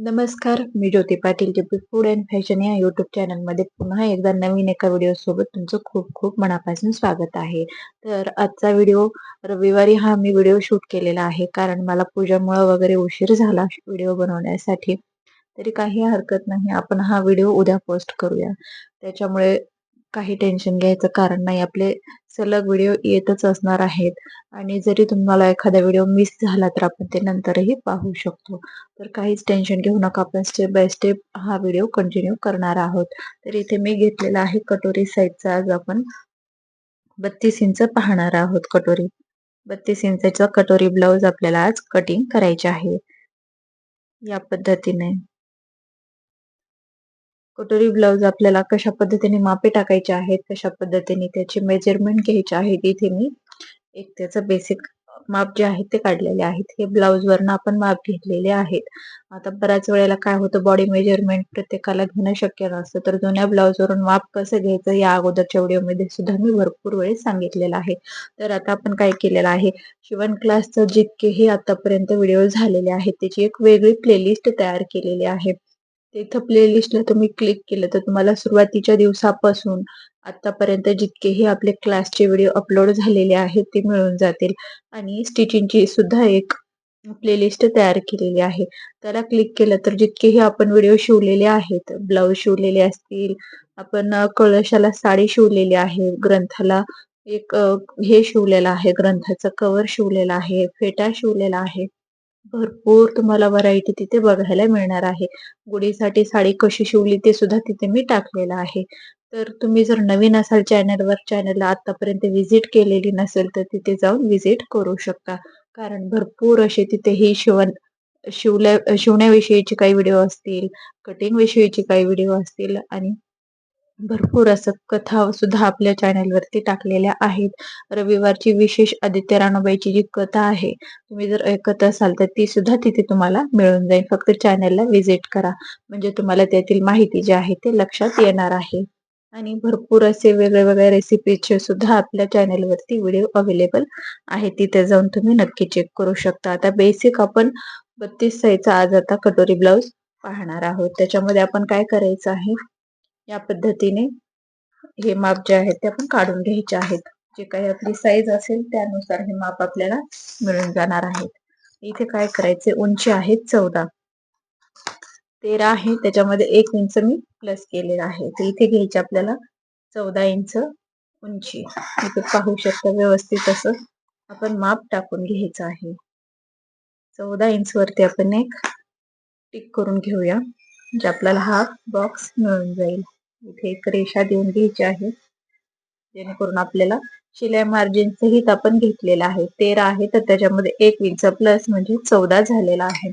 नमस्कार मी Jyoti Patil TP food and fashion या YouTube चॅनलमध्ये पुन्हा एकदा नवीन एका व्हिडिओसोबत तुमचं खूप खूप मनापासून स्वागत आहे. तर आजचा व्हिडिओ रविवारी हा मी व्हिडिओ शूट केलेला आहे कारण मला पूजामुळं वगैरे उशीर झाला व्हिडिओ बनवण्यासाठी. तरी काही हरकत नाही आपण हा व्हिडिओ उद्या पोस्ट करूया. त्याच्यामुळे काही टेन्शन घ्यायचं कारण नाही. आपले सलग व्हिडिओ येतच असणार आहेत. आणि जरी तुम्हाला एखादा व्हिडिओ मिस झाला तर आपण ते नंतरही पाहू शकतो. तर काहीच टेन्शन घेऊ नका. आपण स्टेप बाय स्टेप हा व्हिडिओ कंटिन्यू करणार आहोत. तर इथे मी घेतलेला आहे कटोरी साईजचा आज आपण बत्तीस इंच पाहणार आहोत कटोरी. बत्तीस इंचाचा कटोरी ब्लाऊज आपल्याला आज कटिंग करायचे आहे. या पद्धतीने. कटोरी ब्लाउज आपल्याला कशा पद्धतीने मापे टाकायचे आहेत कशा पद्धतीने त्याचे मेजरमेंट घ्यायचे आहेत इथे मी. एक त्याचं बेसिक माप जे आहेत ते काढलेले आहेत. हे ब्लाउज वरनं आपण माप घेतलेले आहेत. आता बऱ्याच वेळेला काय होतं बॉडी मेजरमेंट प्रत्येकाला घेणं शक्य नसतं. तर जुन्या वरून माप कसं घ्यायचं या अगोदरच्या व्हिडिओमध्ये सुद्धा मी भरपूर वेळेस सांगितलेलं आहे. तर आता आपण काय केलेलं आहे शिवण क्लासचं जितकेही आतापर्यंत व्हिडिओ झालेले आहेत त्याची एक वेगळी प्लेलिस्ट तयार केलेली आहे. तिथं प्लेलिस्टला तुम्ही क्लिक केलं तर तुम्हाला सुरुवातीच्या दिवसापासून आतापर्यंत जितकेही आपले क्लासचे व्हिडिओ अपलोड झालेले आहेत ते मिळून जातील. आणि स्टिचिंगची सुद्धा एक प्लेलिस्ट तयार केलेली आहे. त्याला क्लिक केलं तर जितकेही आपण व्हिडिओ शिवलेले आहेत ब्लाऊज शिवलेले असतील आपण कळशाला साडी शिवलेली आहे ग्रंथाला एक हे शिवलेलं आहे ग्रंथाचं कवर शिवलेलं आहे फेटा शिवलेला आहे. भरपूर तुम्हाला व्हरायटी तिथे बघायला मिळणार आहे. गुढीसाठी साडी कशी शिवली ते सुद्धा तिथे मी टाकलेलं आहे. तर तुम्ही जर नवीन असाल चॅनलवर चॅनलला आतापर्यंत व्हिजिट केलेली नसेल तर तिथे जाऊन व्हिजिट करू शकता. कारण भरपूर असे तिथे ही शिवण शिवल्या शिवण्याविषयीचे काही व्हिडिओ असतील कटिंग विषयीचे काही व्हिडिओ असतील आणि भरपूर असं कथा सुद्धा आपल्या चॅनलवरती टाकलेल्या आहेत. रविवारची विशेष आदित्य राणूबाईची जी कथा आहे तुम्ही जर ऐकत असाल तर ती सुद्धा तिथे तुम्हाला मिळून जाईल. फक्त चॅनलला व्हिजिट करा. म्हणजे तुम्हाला त्यातील माहिती जी आहे ते लक्षात येणार आहे. आणि भरपूर असे वेगळे वेगळ्या रेसिपीचे सुद्धा आपल्या चॅनलवरती व्हिडिओ अवेलेबल आहे तिथे जाऊन तुम्ही नक्की चेक करू शकता. आता बेसिक आपण बत्तीस साईजचा आज आता कटोरी ब्लाऊज पाहणार आहोत. त्याच्यामध्ये आपण काय करायचं आहे? या पद्धतीने हे माप जे आहेत ते आपण काढून घ्यायचे आहेत. जे काही आपली साईज असेल त्यानुसार हे माप आपल्याला मिळून जाणार आहेत. इथे काय करायचे? उंची आहे चौदा. तेरा आहे त्याच्यामध्ये एक इंच मी प्लस केलेला आहे. तर इथे घ्यायचे आपल्याला चौदा इंच उंची. इथे पाहू शकता व्यवस्थित असं आपण माप टाकून घ्यायचं आहे. चौदा इंच वरती आपण एक टिक करून घेऊया म्हणजे आपल्याला हा बॉक्स मिळून जाईल. इथे एक रेषा देऊन घ्यायची आहे. जेणेकरून आपल्याला शिलाई मार्जिनचं हित आपण घेतलेलं आहे. तेरा आहे तर त्याच्यामध्ये एक इंच प्लस म्हणजे चौदा झालेला आहे.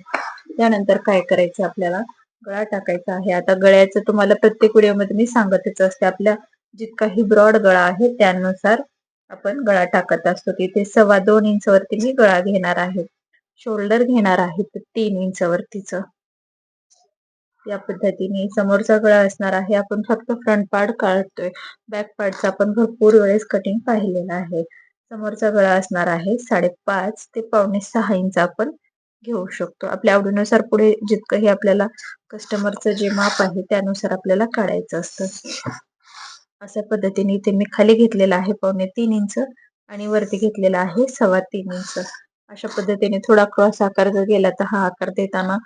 त्यानंतर काय करायचं आपल्याला? गळा टाकायचा आहे. आता गळ्याचं तुम्हाला प्रत्येक व्हिडिओमध्ये मी सांगतच असते. आपल्या जितकाही ब्रॉड गळा आहे त्यानुसार आपण गळा टाकत असतो. तिथे सव्वा दोन इंच वरती मी गळा घेणार आहे. शोल्डर घेणार आहे तीन इंच वरतीच. या पद्धतीने समोरचा गळा असणार आहे. आपण फक्त फ्रंट पार्ट काढतोय. बॅक पार्टचा आपण भरपूर वेळेस कटिंग पाहिलेला आहे. समोरचा गळा असणार आहे. साडेपाच ते पावणे सहा इंच आपण घेऊ शकतो. आपल्या आवडीनुसार पुढे जितकंही आपल्याला कस्टमरचं जे माप आहे त्यानुसार आपल्याला काढायचं असतं. अशा पद्धतीने इथे मी खाली घेतलेला आहे पावणे तीन इंच आणि वरती घेतलेला आहे सव्वा तीन इंच अशा पद्धतीने थोडा क्रॉस आकार जर गेला तर हा आकार देताना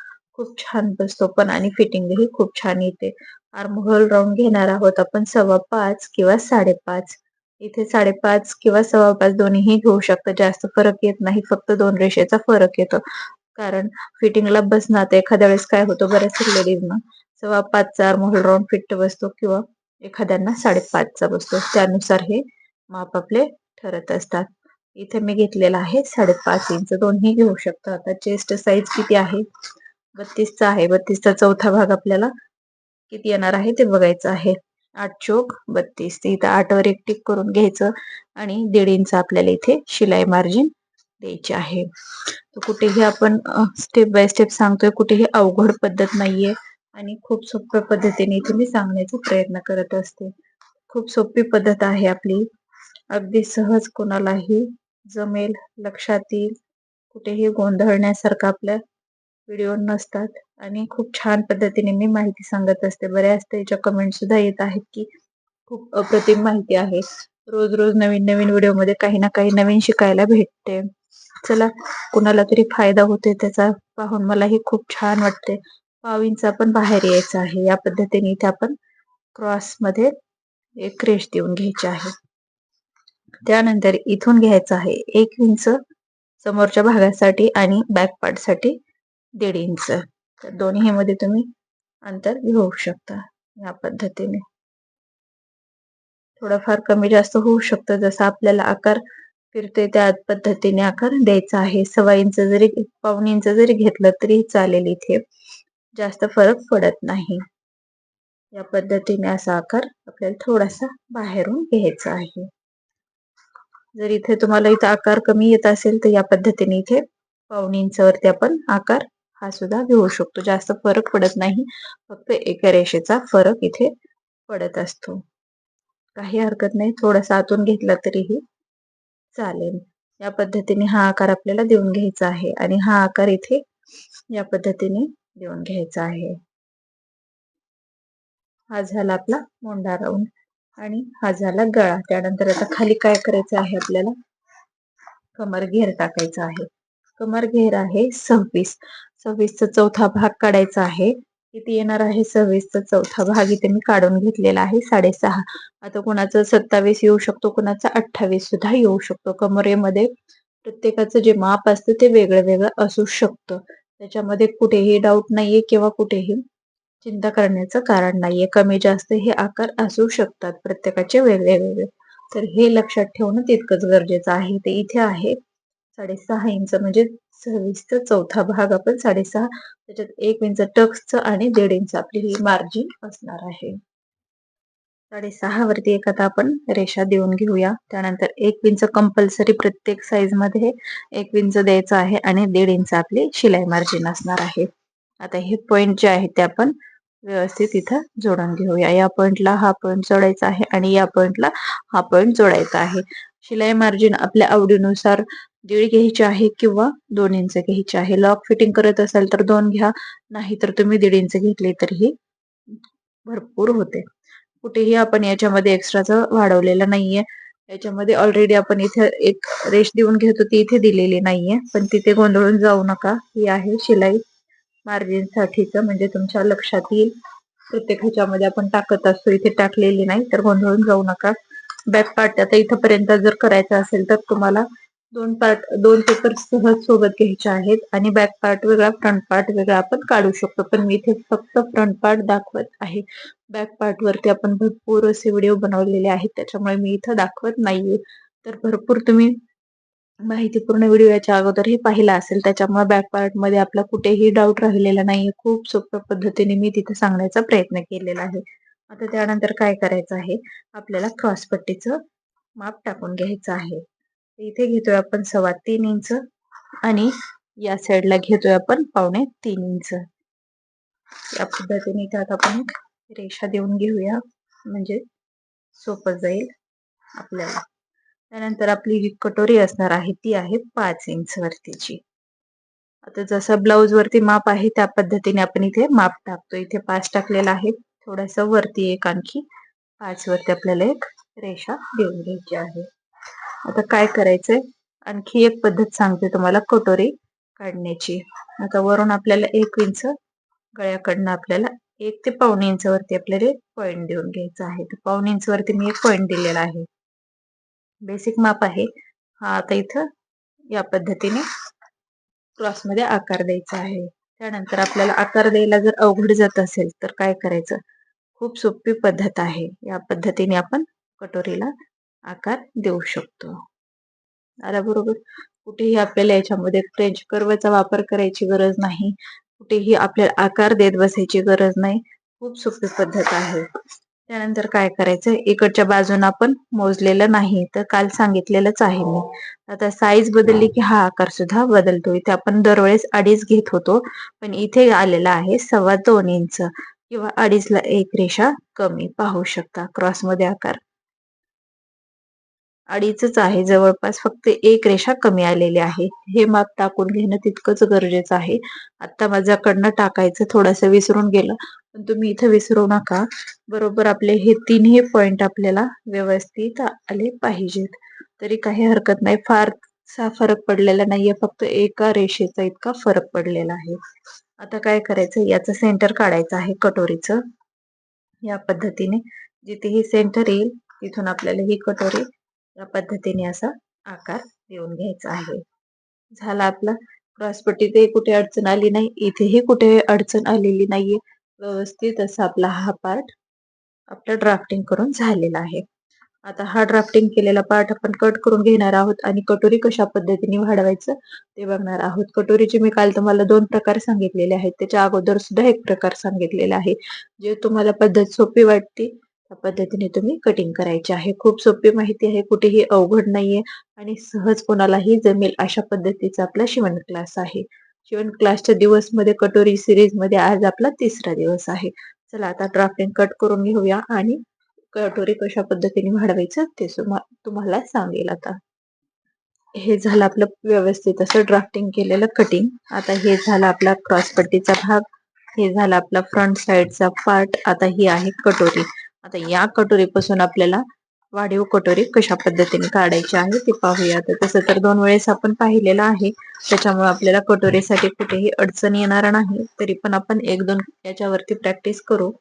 खूप छान बसतो पण आणि फिटिंगही खूप छान येते. आर्महोल राऊंड घेणार आहोत आपण सव्वा पाच किंवा साडेपाच इथे साडेपाच किंवा सव्वा पाच दोन्हीही घेऊ शकतो. जास्त फरक येत नाही फक्त दोन रेषेचा फरक येतो. कारण फिटिंगला बसणार तर एखाद्या वेळेस काय होतो? बऱ्याच लेडीजना सव्वा पाचचा आर्महोल राऊंड फिट बसतो किंवा एखाद्यांना साडेपाचचा बसतो. त्यानुसार हे माप आपले ठरत असतात. इथे मी घेतलेला आहे साडेपाच इंच. दोन्ही घेऊ शकतो. आता चेस्ट साईज किती आहे? बत्तीसचा आहे. बत्तीसचा चौथा भाग आपल्याला किती येणार आहे ते बघायचं आहे. आठ चोक बत्तीस. इथं आठवर एक टिक करून घ्यायचं आणि दीड इंच आपल्याला इथे शिलाई मार्जिन द्यायची आहे. तर कुठेही आपण स्टेप बाय स्टेप सांगतोय कुठेही अवघड पद्धत नाहीये आणि खूप सोप्या पद्धतीने इथे मी सांगण्याचा प्रयत्न करत असते. खूप सोपी पद्धत आहे आपली. अगदी सहज कोणालाही जमेल लक्षात येईल. कुठेही गोंधळण्यासारखं आपल्या व्हिडिओ नसतात. आणि खूप छान पद्धतीने मी माहिती सांगत असते. बऱ्याच त्याच्या कमेंट सुद्धा येत आहेत की खूप अप्रतिम माहिती आहे. रोज रोज नवीन नवीन व्हिडिओमध्ये काही ना काही नवीन शिकायला भेटते. चला कुणाला तरी फायदा होते त्याचा पाहून मलाही खूप छान वाटते. पावींचा पण बाहेर यायचा आहे. या पद्धतीने इथे आपण क्रॉसमध्ये एक रेश देऊन घ्यायची आहे. त्यानंतर इथून घ्यायचं आहे. एक इंच समोरच्या भागासाठी आणि बॅक पार्टसाठी दीड इंच. तर दोन्ही मध्ये तुम्ही अंतर घेऊ शकता या पद्धतीने. थोडंफार कमी जास्त होऊ शकतं जसं आपल्याला आकार फिरतोय त्या पद्धतीने आकार द्यायचा आहे. सव्वा इंच जरी पाऊन इंच जरी घेतलं तरी चालेल इथे. जास्त फरक पडत नाही. या पद्धतीने असा आकार आपल्याला थोडासा बाहेरून घ्यायचा आहे. जर इथे तुम्हाला इथं आकार कमी येत असेल तर या पद्धतीने इथे पाऊन इंचवरती आपण आकार हा सुद्धा घेऊ शकतो. जास्त फरक पडत नाही. फक्त एका रेषेचा फरक इथे पडत असतो. काही हरकत नाही. थोडासा आतून घेतला तरीही चालेल. या पद्धतीने हा आकार आपल्याला देऊन घ्यायचा आहे आणि हा आकार इथे या पद्धतीने देऊन घ्यायचा आहे. हा झाला आपला मोंडा राऊंड आणि हा झाला गळा. त्यानंतर आता खाली काय करायचं आहे आपल्याला? कमर घेर टाकायचा आहे. कमर घेर आहे सव्वीस. सव्वीसचा चौथा भाग काढायचा आहे. किती येणार आहे? सव्वीसचा चौथा भाग इथे मी काढून घेतलेला आहे साडेसहा. आता कोणाचा सत्तावीस येऊ शकतो कोणाचा अठ्ठावीस सुद्धा येऊ शकतो. कमरेमध्ये प्रत्येकाचं जे माप असतं ते वेगळं वेगळं असू शकतं. त्याच्यामध्ये कुठेही डाऊट नाहीये किंवा कुठेही चिंता करण्याचं कारण नाहीये. कमी जास्त हे आकार असू शकतात प्रत्येकाचे वेगळे वेगळे तर हे लक्षात ठेवणं तितकंच गरजेचं आहे. ते इथे आहे. साडेसहा इंच म्हणजे सव्वीसचा चौथा भाग आपण साडेसहा त्याच्यात एक इंच टक्सचं आणि दीड इंच आपली ही मार्जिन असणार आहे. साडेसहा वरती एक आता आपण रेषा देऊन घेऊया. त्यानंतर एक इंच कंपल्सरी प्रत्येक साईजमध्ये एक इंच द्यायचं आहे आणि दीड इंच आपली शिलाई मार्जिन असणार आहे. आता हे पॉइंट जे आहे ते आपण व्यवस्थित इथं जोडून घेऊया. या पॉइंटला हा पॉइंट जोडायचा आहे आणि या पॉइंटला हा पॉइंट जोडायचा आहे. शिलाई मार्जिन आपल्या आवडीनुसार दीड घ्यायची आहे किंवा दोन इंच घ्यायची आहे. लॉक फिटिंग करत असाल तर दोन घ्या नाही तर तुम्ही दीड इंच घेतले तरीही भरपूर होते. कुठेही आपण याच्यामध्ये एक्स्ट्राचं वाढवलेलं नाहीये. याच्यामध्ये ऑलरेडी आपण इथे एक रेश देऊन घेतो ती इथे दिलेली नाहीये. पण तिथे गोंधळून जाऊ नका. ही आहे शिलाई मार्जिन साठीच म्हणजे तुमच्या लक्षात येईल. प्रत्येक ह्याच्यामध्ये आपण टाकत असतो इथे टाकलेली नाही तर गोंधळून जाऊ नका. बॅक पार्ट आता इथपर्यंत जर करायचं असेल तर तुम्हाला दोन पार्ट दोन पेपर सहज सोबत घ्यायचे आहेत आणि बॅक पार्ट वेगळा फ्रंट पार्ट वेगळा आपण काढू शकतो. पण मी इथे फक्त फ्रंट पार्ट दाखवत आहे. बॅक पार्ट वरती आपण भरपूर असे व्हिडिओ बनवलेले आहेत. त्याच्यामुळे मी इथं दाखवत नाहीये. तर भरपूर तुम्ही माहितीपूर्ण व्हिडिओ याच्या अगोदर हे पाहिला असेल. त्याच्यामुळे बॅक पार्टमध्ये आपला कुठेही डाऊट राहिलेला नाहीये. खूप सोप्या पद्धतीने मी तिथे सांगण्याचा प्रयत्न केलेला आहे. आता त्यानंतर काय करायचं आहे? आपल्याला क्रॉसपट्टीचं माप टाकून घ्यायचं आहे. इथे घेतोय आपण सव्वा तीन इंच आणि या साइडला घेतोय आपण पावणे तीन इंच. या पद्धतीने त्यात आपण एक रेषा देऊन घेऊया. म्हणजे सोपं जाईल आपल्याला. त्यानंतर आपली जी कटोरी असणार आहे ती आहे पाच इंच वरतीची. आता जसं ब्लाऊज वरती माप आहे त्या पद्धतीने आपण इथे माप टाकतो. इथे पाच टाकलेला आहे. थोडस वरती एक आणखी पाच वरती आपल्याला एक रेषा देऊन घ्यायची आहे. आता काय करायचंय? आणखी एक पद्धत सांगते तुम्हाला कटोरी काढण्याची. आता वरून आपल्याला एक इंच गळ्याकडनं आपल्याला एक ते पाऊन इंच वरती आपल्याला पॉइंट देऊन घ्यायचा आहे. तर पाऊन इंच वरती मी एक पॉइंट दिलेला आहे. बेसिक माप आहे. हा आता इथं या पद्धतीने क्रॉसमध्ये आकार द्यायचा आहे. त्यानंतर आपल्याला आकार द्यायला जर अवघड जात असेल तर काय करायचं? खूप सोपी पद्धत आहे. या पद्धतीने आपण कटोरीला आकार देऊ शकतो. आता बरोबर कुठेही आपल्याला याच्यामध्ये फ्रेंच कर्वचा वापर करायची गरज नाही. कुठेही आपल्याला आकार देत बसायची गरज नाही. खूप सोपी पद्धत आहे. त्यानंतर काय करायचं? इकडच्या बाजून आपण मोजलेलं नाही तर काल सांगितलेलंच आहे मी. आता साईज बदलली की हा आकार सुद्धा बदलतो इथे आपण दरवेळेस अडीच घेत होतो पण इथे आलेला आहे सव्वा दोन इंच किंवा अडीचला एक रेषा कमी. पाहू शकता क्रॉसमध्ये आकार. अडीचच आहे. जवळपास फक्त एक रेषा कमी आलेली आहे. हे माप टाकून घेणं तितकंच गरजेचं आहे. आता माझ्याकडनं टाकायचं थोडंसं विसरून गेलं पण तुम्ही इथं विसरू नका. बरोबर आपले हे तीनही पॉइंट आपल्याला व्यवस्थित आले पाहिजेत. तरी काही हरकत नाही. फारसा फरक पडलेला नाहीये. फक्त एका रेषेचा इतका फरक पडलेला आहे. आता काय करायचं? याचं सेंटर काढायचं आहे कटोरीचं. या पद्धतीने जिथे हे सेंटर येईल तिथून आपल्याला ही कटोरी या पद्धतीने असा आकार देऊन घ्यायचा आहे. झाला आपला. क्रॉसपट्टीतही कुठे अडचण आली नाही. इथेही कुठे अडचण आलेली नाहीये. व्यवस्थित असा आपला हा पार्ट आपला ड्राफ्टिंग करून झालेला आहे. आता हा ड्राफ्टिंग केलेला पार्ट आपण कट करून घेणार आहोत आणि कटोरी कशा पद्धतीने वाढवायचं ते बघणार आहोत. कटोरीचे मी काल तुम्हाला दोन प्रकार सांगितलेले आहेत. त्याच्या अगोदर सुद्धा एक प्रकार सांगितलेला आहे. जे तुम्हाला पद्धत सोपी वाटते पद्धतीने तुम्ही कटिंग करायचे आहे. खूप सोपी माहिती आहे. कुठेही अवघड नाहीये आणि सहज कोणालाही जमेल अशा पद्धतीचा आपला शिवण क्लास आहे. शिवण क्लासच्या दिवसमध्ये कटोरी सिरीजमध्ये आज आपला तिसरा दिवस आहे. चला आता ड्राफ्टिंग कट करून घेऊया आणि कटोरी कशा पद्धतीने वाढवायचं ते तुम्हाला सांगेल आता. हे झालं आपलं व्यवस्थित असं ड्राफ्टिंग केलेलं कटिंग आता हे झालं आपला क्रॉसपट्टीचा भाग. हे झालं आपला फ्रंट साइडचा पार्ट आता ही आहे कटोरी. आता या कटोरीपासून आपल्याला वाढीव कटोरी कशा पद्धतीने काढायची आहे ते पाहूया. तर तसं तर दोन वेळेस आपण पाहिलेलं आहे. त्याच्यामुळे आपल्याला कटोरीसाठी कुठेही अडचण येणार नाही. तरी पण आपण एक दोन याच्यावरती प्रॅक्टिस करू.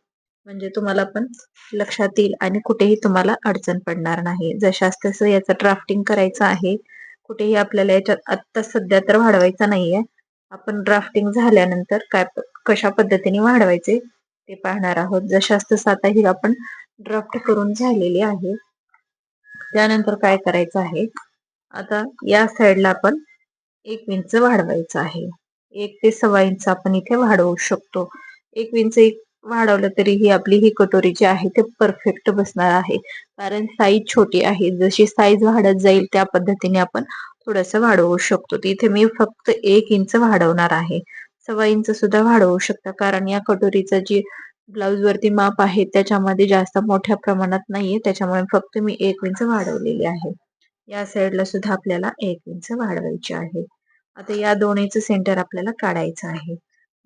म्हणजे तुम्हाला पण लक्षात येईल आणि कुठेही तुम्हाला अडचण पडणार नाही. जशास तसं याचं ड्राफ्टिंग करायचं आहे. कुठेही आपल्याला याच्यात आत्ता सध्या तर वाढवायचा नाहीये. आपण ड्राफ्टिंग झाल्यानंतर काय कशा पद्धतीने वाढवायचे? ते पाहणार आहोत. जशास तसं आता ही आपण ड्राफ्ट करून झालेली आहे. त्यानंतर काय करायचं आहे? आता या साईडला आपण एक इंच वाढवायचं आहे. एक ते सव्वा इंच आपण इथे वाढवू शकतो. एक इंच एक वाढवलं तरी ही आपली ही कटोरी जी आहे ते परफेक्ट बसणार आहे. कारण साईज छोटी आहे. जशी साईज वाढत जाईल त्या पद्धतीने आपण थोडस वाढवू शकतो. इथे मी फक्त एक इंच वाढवणार आहे. सव्वा इंच सुद्धा वाढवू शकता. कारण या कटोरीचं जी ब्लाउज वरती माप आहे त्याच्यामध्ये जास्त मोठ्या प्रमाणात नाहीये. त्याच्यामुळे फक्त मी एक इंच वाढवलेली आहे. या साईडला सुद्धा आपल्याला एक इंच वाढवायची आहे. आता या दोन्हीचं सेंटर आपल्याला काढायचं आहे.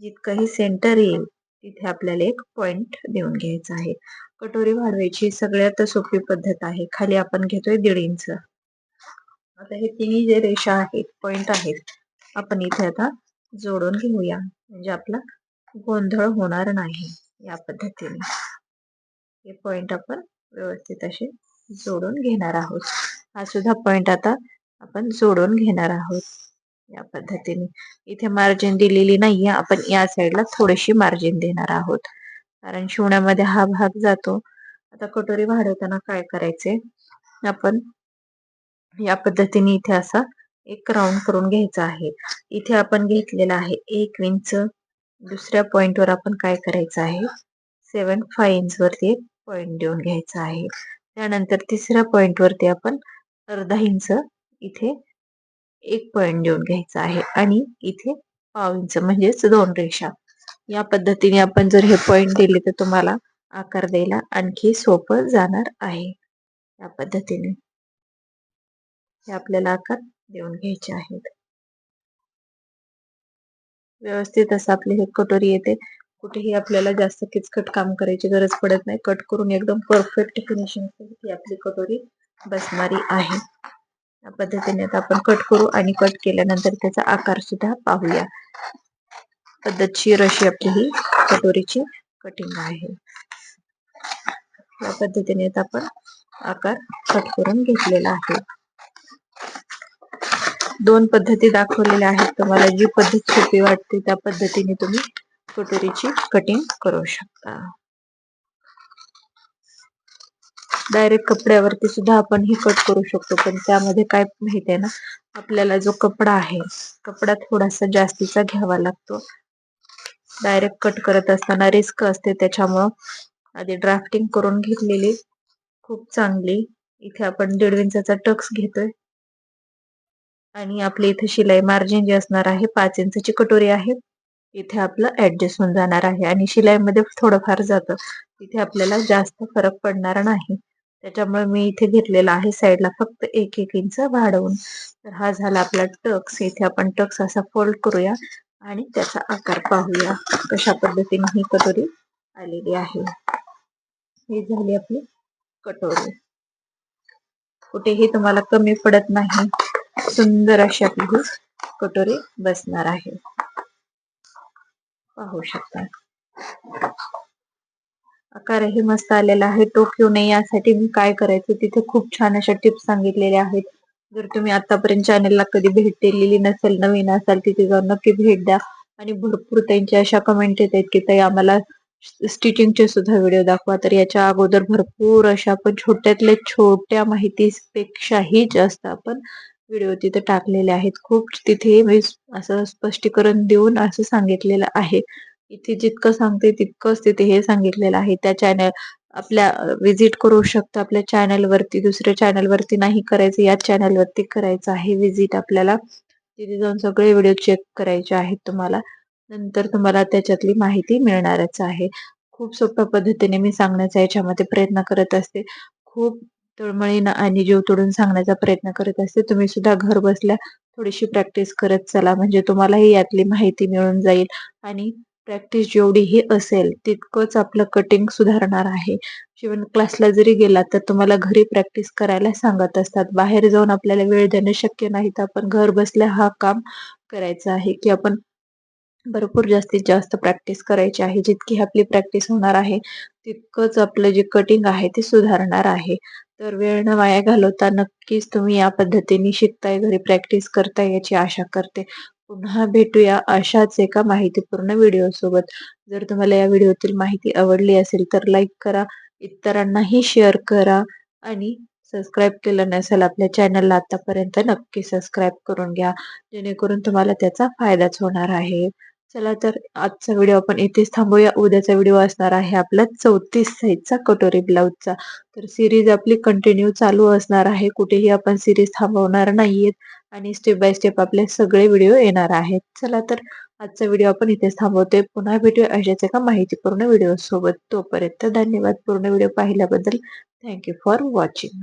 जितकंही सेंटर येईल तिथे आपल्याला एक पॉइंट देऊन घ्यायचा आहे. कटोरी वाढवायची सगळ्यात सोपी पद्धत आहे. खाली आपण घेतोय दीड इंच. आता हे तिन्ही जे रेषा आहेत पॉइंट आहेत आपण इथे आता जोडून घेऊया. म्हणजे आपला गोंधळ होणार नाही या पद्धतीने. हे पॉइंट आपण व्यवस्थित असे जोडून घेणार आहोत. हा सुद्धा पॉइंट आता आपण जोडून घेणार आहोत या पद्धतीने. इथे मार्जिन दिलेली नाहीये. आपण या साईडला थोडीशी मार्जिन देणार आहोत. कारण शिवण्यामध्ये हा भाग जातो. आता कटोरी वाढवताना काय करायचे? आपण या पद्धतीने इथे असा एक राऊंड करून घ्यायचा आहे. इथे आपण घेतलेला आहे एक इंच दुसऱ्या पॉइंटवर आपण काय करायचं आहे? सेवन फाय इंच वरती एक पॉइंट देऊन घ्यायचा आहे. त्यानंतर तिसऱ्या पॉइंट वरती आपण अर्धा इंच इथे एक पॉइंट देऊन घ्यायचा आहे. आणि इथे पाव इंच म्हणजेच दोन रेषा. या पद्धतीने आपण जर हे पॉइंट दिले तर तुम्हाला आकार द्यायला आणखी सोपं जाणार आहे. या पद्धतीने. हे आपल्याला आकार देऊन घ्यायचे आहेत. व्यवस्थित असं आपली हे कटोरी येते. कुठेही आपल्याला जास्त किचकट काम करायची गरज पडत नाही. कट करून एकदम परफेक्ट फिनिशिंग ही आपली कटोरी बसणारी आहे. या पद्धतीने आपण कट करू आणि कट केल्यानंतर त्याचा आकार सुद्धा पाहूया. पद्धतशीर अशी आपली ही कटोरीची कटिंग आहे. या पद्धतीने आपण आकार कट करून घेतलेला आहे. दोन पद्धती दाखवलेल्या आहेत. तुम्हाला जी पद्धत सोपी वाटते त्या पद्धतीने तुम्ही कटोरीची कटिंग करू शकता. डायरेक्ट कपड्यावरती सुद्धा आपण ही कट करू शकतो पण त्यामध्ये काय माहिती आहे ना? आपल्याला जो कपडा आहे कपडा थोडासा जास्तीचा घ्यावा लागतो. डायरेक्ट कट करत असताना रिस्क असते त्याच्यामुळं आधी ड्राफ्टिंग करून घेतलेली खूप चांगली. इथे आपण दीड इंचाचा टक्स घेतोय. आणि आपली इथे शिलाई मार्जिन जे असणार आहे पाच इंचाची कटोरी आहे. इथे आपलं ऍडजस्ट होऊन जाणार आहे. आणि शिलाईमध्ये थोडंफार जातं. तिथे आपल्याला जास्त फरक पडणार नाही. त्याच्यामुळे मी इथे घेतलेला आहे साईडला फक्त एक एक इंच वाढवून. तर हा झाला आपला टक्स. इथे आपण टक्स असा फोल्ड करूया आणि त्याचा आकार पाहूया. कशा पद्धतीने ही कटोरी आलेली आहे. ही झाली आपली कटोरी. कुठेही तुम्हाला कमी पडत नाही. सुंदर अशी आपली कटोरी बसणार आहे. पाहू शकता. आकारही मस्त आलेला आहे. टोक येऊ नये यासाठी मी काय करायचं तिथे खूप छान अशा टिप्स सांगितलेल्या आहेत. जर तुम्ही आतापर्यंत चॅनलला कधी भेट दिलेली नसेल नवीन असाल तिथे जाऊन नक्की भेट द्या. आणि भरपूर त्यांच्या अशा कमेंट येत आहेत की ताई आम्हाला स्टिचिंगचे सुद्धा व्हिडिओ दाखवा. तर याच्या अगोदर भरपूर अशा आपण छोट्यातल्या छोट्या माहितीपेक्षाही जास्त आपण व्हिडिओ तिथे टाकलेले आहेत. खूप तिथे मी असं स्पष्टीकरण देऊन असं सांगितलेलं आहे. इथे जितकं सांगते तितकंच तिथे हे सांगितलेलं आहे. त्या चॅनल आपल्या विजिट करू शकतो. आपल्या चॅनलवरती दुसऱ्या चॅनलवरती नाही करायचं. या चॅनलवरती करायचं आहे. विजिट आपल्याला तिथे जाऊन सगळे व्हिडिओ चेक करायचे आहेत तुम्हाला. नंतर तुम्हाला त्याच्यातली माहिती मिळणारच आहे. खूप सोप्या पद्धतीने मी सांगण्याचा याच्यामध्ये प्रयत्न करत असते. खूप तळमळीनं आणि जीव तोडून सांगण्याचा प्रयत्न करत असते तुम्ही सुद्धा घर बसल्या थोडीशी प्रॅक्टिस करत चला. म्हणजे तुम्हालाही यातली माहिती मिळून जाईल आणि प्रॅक्टिस जेवढीही असेल तितकंच आपलं कटिंग सुधारणार आहे. शिवण क्लासला जरी गेला तर तुम्हाला घरी प्रॅक्टिस करायला सांगत असतात. बाहेर जाऊन आपल्याला वेळ देणं शक्य नाही. तर आपण घर बसल्या हा काम करायचं आहे की आपण भरपूर जास्तीत जास्त प्रॅक्टिस करायची आहे. जितकी आपली प्रॅक्टिस होणार आहे तितकंच आपलं जे कटिंग आहे ते सुधारणार आहे. तर वेळ न वाया घालवता नक्कीच तुम्ही या पद्धतीने शिकताय घरी प्रॅक्टिस करताय याची आशा करते. पुन्हा भेटूया अशाच एका माहितीपूर्ण व्हिडिओ सोबत. जर तुम्हाला या व्हिडिओतील माहिती आवडली असेल तर लाईक करा इतरांनाही शेअर करा आणि सबस्क्राईब केलं नसेल आपल्या चॅनलला आतापर्यंत नक्की सबस्क्राईब करून घ्या. जेणेकरून तुम्हाला त्याचा फायदाच होणार आहे. चला तर आजचा व्हिडिओ आपण इथेच थांबूया. उद्याचा व्हिडिओ असणार आहे आपला चौतीस साईजचा कटोरी ब्लाऊजचा. तर सिरीज आपली कंटिन्यू चालू असणार आहे. कुठेही आपण सिरीज थांबवणार नाहीयेत. आणि स्टेप बाय स्टेप आपले सगळे व्हिडिओ येणार आहेत. चला तर आजचा व्हिडिओ आपण इथेच थांबवतोय. पुन्हा भेटूया अशाच एका माहितीपूर्ण व्हिडिओ सोबत. तोपर्यंत धन्यवाद. पूर्ण व्हिडिओ पाहिल्याबद्दल थँक्यू फॉर वॉचिंग